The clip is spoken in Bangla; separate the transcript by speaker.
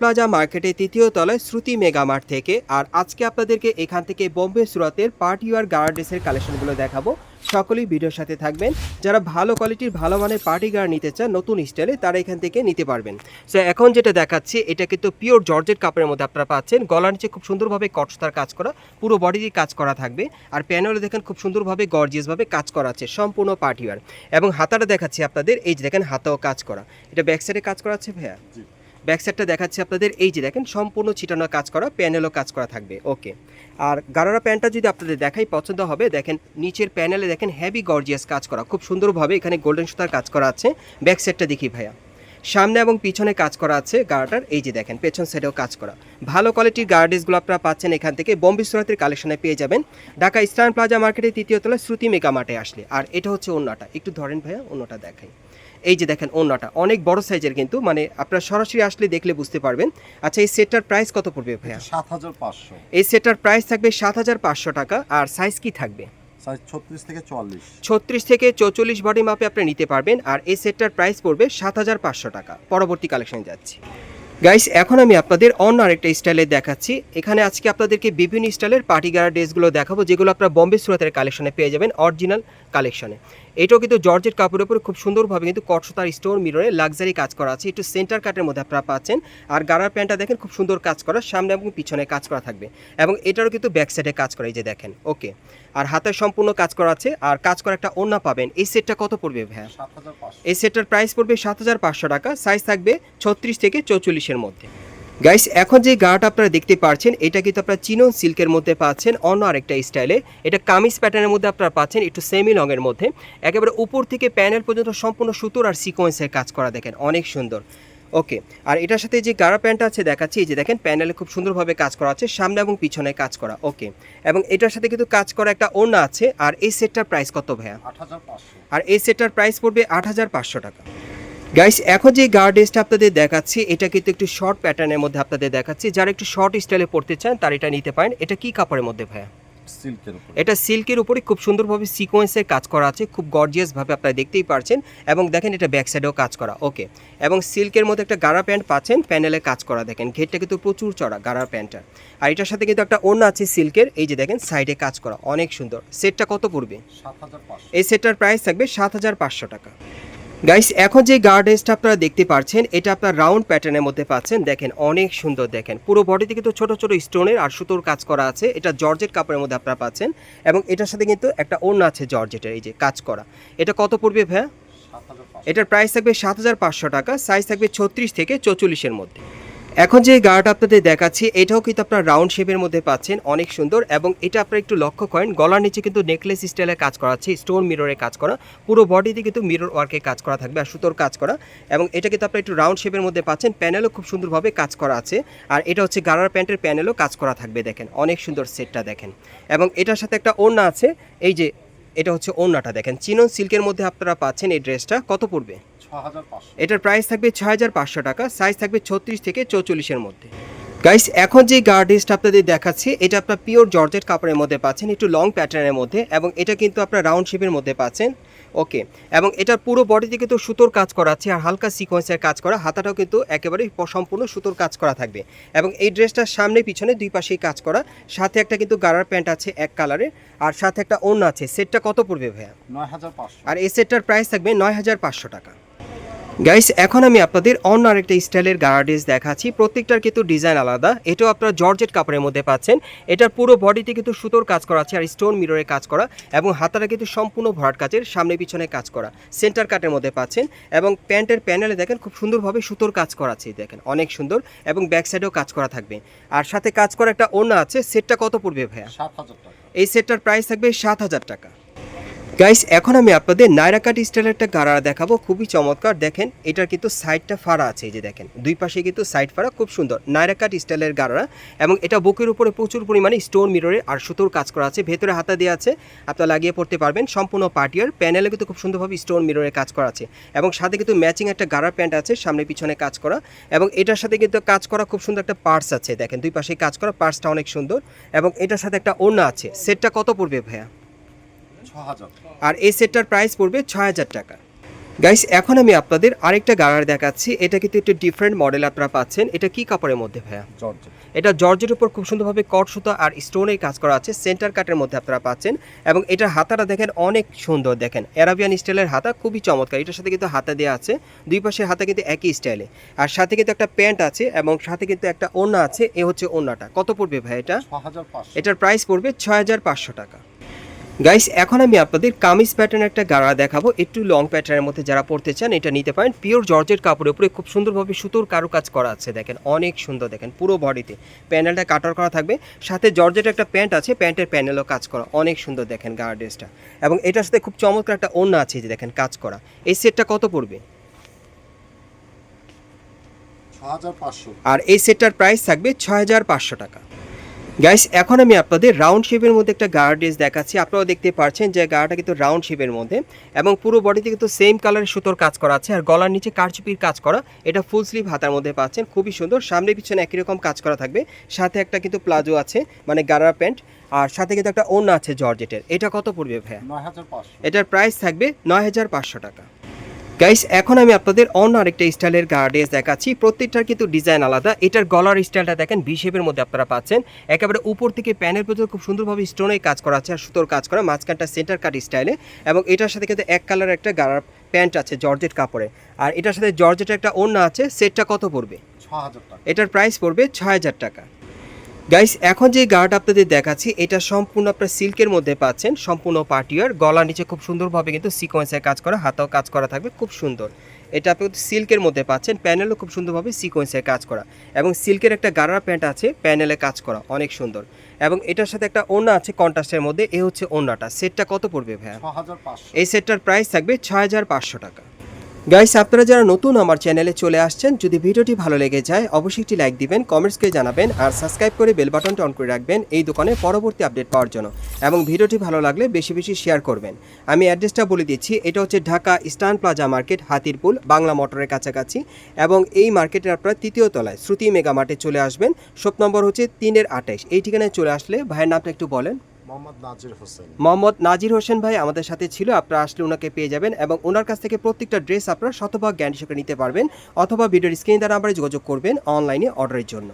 Speaker 1: প্লাজা মার্কেটে তৃতীয় তলায় শ্রুতি মেগামার্ট থেকে। আর আজকে আপনাদেরকে এখান থেকে বোম্বে সুরাতের পার্টি ওয়ার গার্ডেসের কালেকশনগুলো দেখাবো। সকলেই ভিডিওর সাথে থাকবেন। যারা ভালো কোয়ালিটির, ভালো মানের পার্টি গার্ড নিতে চান নতুন স্টাইলে, তারা এখান থেকে নিতে পারবেন। সো এখন যেটা দেখাচ্ছি, এটা কিন্তু পিওর জর্জেট কাপড়ের মধ্যে আপনারা পাচ্ছেন। গলার নিচে খুব সুন্দরভাবে কটস্তার কাজ করা, পুরো বডিরই কাজ করা থাকবে। আর প্যানেলে দেখেন খুব সুন্দরভাবে গর্জিয়াসভাবে কাজ করা আছে, সম্পূর্ণ পার্টি ওয়ার এবং হাতাটা দেখাচ্ছি আপনাদের, এই যে দেখেন হাতাও কাজ করা। এটা ব্যাক সাইডে কাজ করা আছে ভাইয়া? ব্যাক সাইডটা দেখাচ্ছি আপনাদের। এই যে দেখেন, সম্পূর্ণ ছিটানো কাজ করা, প্যানেলও কাজ করা থাকবে। ওকে। আর গারারা প্যান্টটা যদি আপনাদের দেখাই, পছন্দ হবে, দেখেন নিচের প্যানেলে দেখেন হেভি গর্জিয়াস কাজ করা, খুব সুন্দরভাবে এখানে গোল্ডেন সুতার কাজ করা আছে। ব্যাক সাইডটা দেখি ভাইয়া। সামনে এবং পিছনে কাজ করা আছে গার্ডার এই যে দেখেন, পেছন সাইডেও কাজ করা। ভালো কোয়ালিটির গার্ডেসগুলো আপনারা পাচ্ছেন এখান থেকে, বম্বে সুরাতের কালেকশনে পেয়ে যাবেন। ঢাকা ইস্টার্ন প্লাজা মার্কেটের তৃতীয় তলায় শ্রুতি মেগা মাঠে আসলে। আর এটা হচ্ছে অন্যটা। একটু ধরেন ভাইয়া, অন্যটা দেখাই। এই যে দেখেন অন্যটা অনেক বড় সাইজের কিন্তু মানে আপনারা সরাসরি আসলে দেখলে বুঝতে পারবেন। আচ্ছা এই সেটটার প্রাইস কত পড়বে ভাইয়া?
Speaker 2: সাত হাজার পাঁচশো।
Speaker 1: এই সেটটার প্রাইস থাকবে সাত হাজার পাঁচশো টাকা আর সাইজ কি থাকবে?
Speaker 2: সাইজ ছত্রিশ থেকে চুয়াল্লিশ।
Speaker 1: ছত্রিশ থেকে চৌচল্লিশ বডি মাপে আপনি নিতে পারবেন আর এই সেটটার প্রাইস পড়বে সাত হাজার পাঁচশো টাকা। পরবর্তী কালেকশনে যাচ্ছি। গাইস এখন আমি আপনাদের অন্য আরেকটা স্টাইলে দেখাচ্ছি। এখানে আজকে আপনাদেরকে বিভিন্ন স্টাইলের পার্টি গার্ড ড্রেসগুলো দেখাবো যেগুলো আপনারা বম্বে সুরাতের কালেকশনে পেয়ে যাবেন অরিজিনাল কালেকশনে। এটাও কিন্তু জর্জেট কাপড়ের উপর খুব সুন্দরভাবে কিন্তু কটসতার স্টোর মিররে লাক্সারি কাজ করা আছে। একটু সেন্টার কাটের মধ্যে আপনারা পাচ্ছেন। আর গারার প্যান্টটা দেখেন খুব সুন্দর কাজ করা। সামনে এবং পিছনে কাজ করা থাকবে। এবং এটারও কিন্তু ব্যাক সাইডে কাজ করা এই যে দেখেন। ওকে আর হাতের সম্পূর্ণ কাজ করা আছে। আর কাজ করা একটা ওড়না পাবেন। এই সেটটা কত পড়বে ভাইয়া? এই সেটটার প্রাইস পড়বে সাত হাজার পাঁচশো টাকা। সাইজ থাকবে ছত্রিশ থেকে চৌচল্লিশের মধ্যে। গাইস এখন যে গার্ড আপনারা দেখতে পাচ্ছেন এটা কিন্তু আপনারা চিনন সিল্কের মধ্যে পাচ্ছেন অন্য আরেকটা স্টাইলে। এটা কামিজ প্যাটার্নের মধ্যে আপনারা পাচ্ছেন একটু সেমি লংয়ের মধ্যে। একেবারে উপর থেকে প্যানেল পর্যন্ত সম্পূর্ণ সুতোর আর সিকোয়েন্সের কাজ করা দেখেন অনেক সুন্দর। ওকে আর এটার সাথে যে গাড়া প্যান্টটা আছে দেখাচ্ছি এই যে দেখেন প্যানেলে খুব সুন্দরভাবে কাজ করা আছে সামনে এবং পিছনে কাজ করা। ওকে এবং এটার সাথে কিন্তু কাজ করা একটা ওড়না আছে আর এই সেটটার প্রাইস কত ভাইয়া? আর এই সেটটার প্রাইস পড়বে আট হাজার পাঁচশো টাকা। গাইস এখন যে গার্ডেসটা আপনাদের দেখাচ্ছি এটা কিন্তু একটু শর্ট প্যাটার্নের মধ্যে আপনাদের দেখাচ্ছি। যারা একটু শর্ট স্টাইলে পড়তে চান তার এটা নিতে পারেন। এটা কি কাপড়ের মধ্যে ভাইয়া?
Speaker 2: সিল্কের উপর।
Speaker 1: এটা সিল্কের উপরে খুব সুন্দরভাবে সিকোয়েন্সের কাজ করা আছে। খুব গর্জিয়াসভাবে আপনারা দেখতেই পারছেন। এবং দেখেন এটা ব্যাক সাইডেও কাজ করা। ওকে এবং সিল্কের মধ্যে একটা গাড়া প্যান্ট পাচ্ছেন। প্যানেলে কাজ করা দেখেন। ঘেরটা কিন্তু প্রচুর চড়া গাড়া প্যান্টটা আর এটার সাথে কিন্তু একটা অন্য আছে সিল্কের এই যে দেখেন সাইডে কাজ করা। অনেক সুন্দর। সেটটা কত পড়বে? এই সেটটার প্রাইস থাকবে সাত হাজার পাঁচশো টাকা। গাইস এখন যে গার্ডেসটা আপনারা দেখতে পাচ্ছেন এটা আপনার রাউন্ড প্যাটার্নের মধ্যে পাচ্ছেন। দেখেন অনেক সুন্দর দেখেন। পুরো বডিতে কিন্তু ছোট ছোট স্টোনের আর সুতোর কাজ করা আছে। এটা জর্জেট কাপড়ের মধ্যে আপনারা পাচ্ছেন এবং এটার সাথে কিন্তু একটা অন্য আছে জর্জেটের এই যে কাজ করা। এটা কত পড়বে ভাইয়া? এটার প্রাইস থাকবে সাত হাজার পাঁচশো টাকা সাইজ থাকবে ছত্রিশ থেকে চৌচল্লিশের মধ্যে। এখন যে গার্ড আপনাদের দেখাচ্ছি, এটাও কিন্তু আপনার রাউন্ড শেপের মধ্যে পাচ্ছেন, অনেক সুন্দর এবং এটা আপনারা একটু লক্ষ্য করেন, গলার নিচে কিন্তু নেকলেস স্টাইলের কাজ করা আছে স্টোন মিররের কাজ করা, পুরো বডিতে কিন্তু মিরর ওয়ার্কের কাজ করা থাকবে আর সুতোর কাজ করা এবং এটা কিন্তু আপনারা একটু রাউন্ড শেপের মধ্যে পাচ্ছেন প্যানেলও খুব সুন্দরভাবে কাজ করা আছে আর এটা হচ্ছে গারার প্যান্টের প্যানেলও কাজ করা থাকবে দেখেন, অনেক সুন্দর সেটটা দেখেন এবং এটার সাথে একটা ওড়না আছে, এই যে এটা হচ্ছে ওড়নাটা দেখেন। চিনন সিল্কের মধ্যে আপনারা পাচ্ছেন এই ড্রেসটা। কত পড়বে? এটার প্রাইস থাকবে ছয় হাজার পাঁচশো টাকা সাইজ থাকবে ছত্রিশ থেকে চৌচল্লিশের মধ্যে। গাইস এখন যে গার্ডেসটা আপনাদের দেখাচ্ছি এটা আপনার পিওর জর্জেট কাপড়ের মধ্যে পাচ্ছেন একটু লং প্যাটার্নের মধ্যে এবং এটা কিন্তু আপনার রাউন্ড শেপের মধ্যে পাচ্ছেন। ওকে এবং এটার পুরো বডিতে কিন্তু সুতোর কাজ করা আছে আর হালকা সিকোয়েন্সের কাজ করা হাতাটাও কিন্তু একেবারে সম্পূর্ণ সুতোর কাজ করা থাকবে। এবং এই ড্রেসটার সামনে পিছনে দুই পাশেই কাজ করা সাথে একটা কিন্তু গাড়ার প্যান্ট আছে এক কালারের আর সাথে একটা অন্য আছে। সেটটা কত পড়বে ভাইয়া?
Speaker 2: নয় হাজার পাঁচশো।
Speaker 1: আর এই সেটটার প্রাইস থাকবে নয় হাজার পাঁচশো টাকা। গাইস এখন আমি আপনাদের অন্য আরেকটা স্টাইলের গার্ডেস দেখাচ্ছি। প্রত্যেকটার কিন্তু ডিজাইন আলাদা। এটাও আপনারা জর্জেট কাপড়ের মধ্যে পাচ্ছেন। এটার পুরো বডিতে কিন্তু সুতোর কাজ করা আছে আর স্টোন মিররের কাজ করা এবং হাতাটা কিন্তু সম্পূর্ণ ভরাট কাজের সামনে পিছনে কাজ করা। সেন্টার কাটের মধ্যে পাচ্ছেন এবং প্যান্টের প্যানেলে দেখেন খুব সুন্দরভাবে সুতোর কাজ করা আছে দেখেন। অনেক সুন্দর এবং ব্যাক সাইডেও কাজ করা থাকবে। আর সাথে কাজ করা একটা ওড়না আছে। সেটটা কত পড়বে ভাইয়া?
Speaker 2: সাত হাজার টাকা।
Speaker 1: এই সেটটার প্রাইস থাকবে সাত হাজার টাকা। গাইস এখন আমি আপনাদের নাইরা কাট স্টাইলের একটা গাড়া দেখাবো, খুবই চমৎকার। দেখেন, এটার কিন্তু সাইডটা ফাড়া আছে, এই যে দেখেন। দুই পাশে কিন্তু সাইড ফাড়া, খুব সুন্দর। নাইরা কাট স্টাইলের গাড়া, এবং এটা বুকের উপরে প্রচুর পরিমাণে স্টোন মিররে আর সুতোর কাজ করা আছে, ভেতরে হাতা দেওয়া আছে, আপনারা লাগিয়ে পড়তে পারবেন। সম্পূর্ণ পার্টিয়ার প্যানেলে কিন্তু খুব সুন্দরভাবে স্টোন মিররের কাজ করা আছে, এবং সাথে কিন্তু ম্যাচিং একটা গাড়ার প্যান্ট আছে, সামনে পিছনে কাজ করা, এবং এটার সাথে কিন্তু কাজ করা খুব সুন্দর একটা পার্স আছে, দেখেন। দুই পাশে কাজ করা পার্সটা অনেক সুন্দর, এবং এটার সাথে একটা ওড়না আছে। সেটটা কত পড়বে ভাইয়া? আর এই সেটটার প্রাইস পড়বে ছয় হাজার টাকা। গাইস এখন আমি আপনাদের আরেকটা গাড়ার দেখাচ্ছি। এটা কিন্তু একটু ডিফারেন্ট মডেল আপনারা পাচ্ছেন। এটা কি কাপড়ের মধ্যে ভাইয়া? এটা জর্জের উপর খুব সুন্দরভাবে কট সুতো আর স্টোনের কাজ করা আছে। সেন্টার কাটের মধ্যে আপনারা পাচ্ছেন। এবং এটার হাতাটা দেখেন অনেক সুন্দর। দেখেন অ্যারাবিয়ান স্টাইলের হাতা খুবই চমৎকার। এটার সাথে কিন্তু হাতা দেওয়া আছে। দুই পাশের হাতা কিন্তু একই স্টাইলে আর সাথে কিন্তু একটা প্যান্ট আছে এবং সাথে কিন্তু একটা ওড়না আছে। এ হচ্ছে ওড়নাটা। কত পড়বে ভাই এটা?
Speaker 2: ছ
Speaker 1: এটার প্রাইস পড়বে ছয় হাজার পাঁচশো টাকা। গাইস এখন আমি আপনাদের কামিজ প্যাটার্নের একটা গাড়া দেখাবো একটু লং প্যাটার্নের মধ্যে যারা পড়তে চান এটা নিতে পারেন। পিওর জর্জের কাপড়ের উপরে খুব সুন্দরভাবে সুতোর কারুকাজ করা আছে দেখেন অনেক সুন্দর দেখেন পুরো বডিতে প্যানেলটা কাটার করা থাকবে সাথে জর্জের একটা প্যান্ট আছে প্যান্টের প্যানেলও কাজ করা অনেক সুন্দর দেখেন গাড়া ড্রেসটা এবং এটার সাথে খুব চমৎকার একটা ওড়না আছে যে দেখেন কাজ করা। এই সেটটা কত পড়বে?
Speaker 2: ছ
Speaker 1: আর এই সেটটার প্রাইস থাকবে ছয় হাজার পাঁচশো টাকা। গাইস এখন আমি আপনাদের রাউন্ড শেপের মধ্যে একটা গার্ড ড্রেস দেখাচ্ছি। আপনারাও দেখতে পাচ্ছেন যে গাড়াটা কিন্তু রাউন্ড শেপের মধ্যে এবং পুরো বডিতে কিন্তু সেম কালারের সুতোর কাজ করা আছে। আর গলার নিচে কারচুপির কাজ করা এটা ফুল স্লিভ হাতার মধ্যে পাচ্ছেন। খুবই সুন্দর। সামনে পিছনে একই রকম কাজ করা থাকবে। সাথে একটা কিন্তু প্লাজো আছে মানে গাড়ার প্যান্ট আর সাথে কিন্তু একটা ওড়না আছে জর্জেটের এটা কত পড়বে ভাইয়া? এটার প্রাইস থাকবে নয় হাজার পাঁচশো টাকা। গাইস এখন আমি আপনাদের অন্য আরেকটা স্টাইলের গার্ডেস দেখাচ্ছি। প্রত্যেকটার কিন্তু ডিজাইন আলাদা। এটার গলার স্টাইলটা দেখেন ভি শেপের মধ্যে আপনারা পাচ্ছেন। একেবারে উপর থেকে প্যানের পর্যন্ত খুব সুন্দরভাবে স্টোনের কাজ করা আছে আর সুতোর কাজ করা মাঝখানটা সেন্টার কাট স্টাইলে এবং এটার সাথে কিন্তু এক কালার একটা গাড়ার প্যান্ট আছে জর্জেট কাপড়ে। আর এটার সাথে জর্জেটের একটা ওড়না আছে সেটটা কত পড়বে?
Speaker 2: ছ হাজার টাকা।
Speaker 1: এটার প্রাইস পড়বে ছয় হাজার টাকা। গাইস এখন যে গার্ড আপনাদের দেখাচ্ছি এটা সম্পূর্ণ আপনার সিল্কের মধ্যে পাচ্ছেন সম্পূর্ণ পার্টিয়ার গলার নিচে খুব সুন্দরভাবে কিন্তু সিকোয়েন্সের কাজ করা হাতাও কাজ করা থাকবে খুব সুন্দর। এটা আপনি সিল্কের মধ্যে পাচ্ছেন প্যানেলও খুব সুন্দরভাবে সিকোয়েন্সের কাজ করা। এবং সিল্কের একটা গাড়ার প্যান্ট আছে প্যানেলে কাজ করা অনেক সুন্দর। এবং এটার সাথে একটা ওড়না আছে কন্ট্রাস্টের মধ্যে এ হচ্ছে ওড়নাটা। সেটটা কত পড়বে ভাইয়া? এই সেটটার প্রাইস থাকবে ছয় হাজার পাঁচশো টাকা। গাইস আপনারা যারা নতুন আমার চ্যানেলে চলে আসছেন, যদি ভিডিওটি ভালো লেগে যায়, অবশ্যই একটি লাইক দিবেন কমেন্টসকে জানাবেন, আর সাবস্ক্রাইব করে বেল বাটনটা অন করে রাখবেন এই দোকানে পরবর্তী আপডেট পাওয়ার জন্য। এবং ভিডিওটি ভালো লাগলে বেশি বেশি শেয়ার করবেন। আমি অ্যাড্রেসটা বলে দিচ্ছি, এটা হচ্ছে Dhaka eastern plaza market Hatirpool, Bangla মোটরের কাছাকাছি। এবং এই মার্কেটের আপনারা তৃতীয় তলায় শ্রুতি মেগা মার্টে চলে আসবেন। শপ নম্বর হচ্ছে তিনের আঠাইশ এই ঠিকানায় চলে আসলে ভাইয়ের নামটা একটু বলেন।
Speaker 2: মোহাম্মদ নাজির হোসেন।
Speaker 1: ভাই আমাদের সাথে ছিল, আপনারা আসলে ওনাকে পেয়ে যাবেন এবং ওনার কাছ থেকে প্রত্যেকটা ড্রেস আপনারা শতভাগ জ্ঞান হিসেবে নিতে পারবেন অথবা ভিডিওর স্ক্রিন দ্বারা আমরা যোগাযোগ করবেন অনলাইনে অর্ডারের জন্য।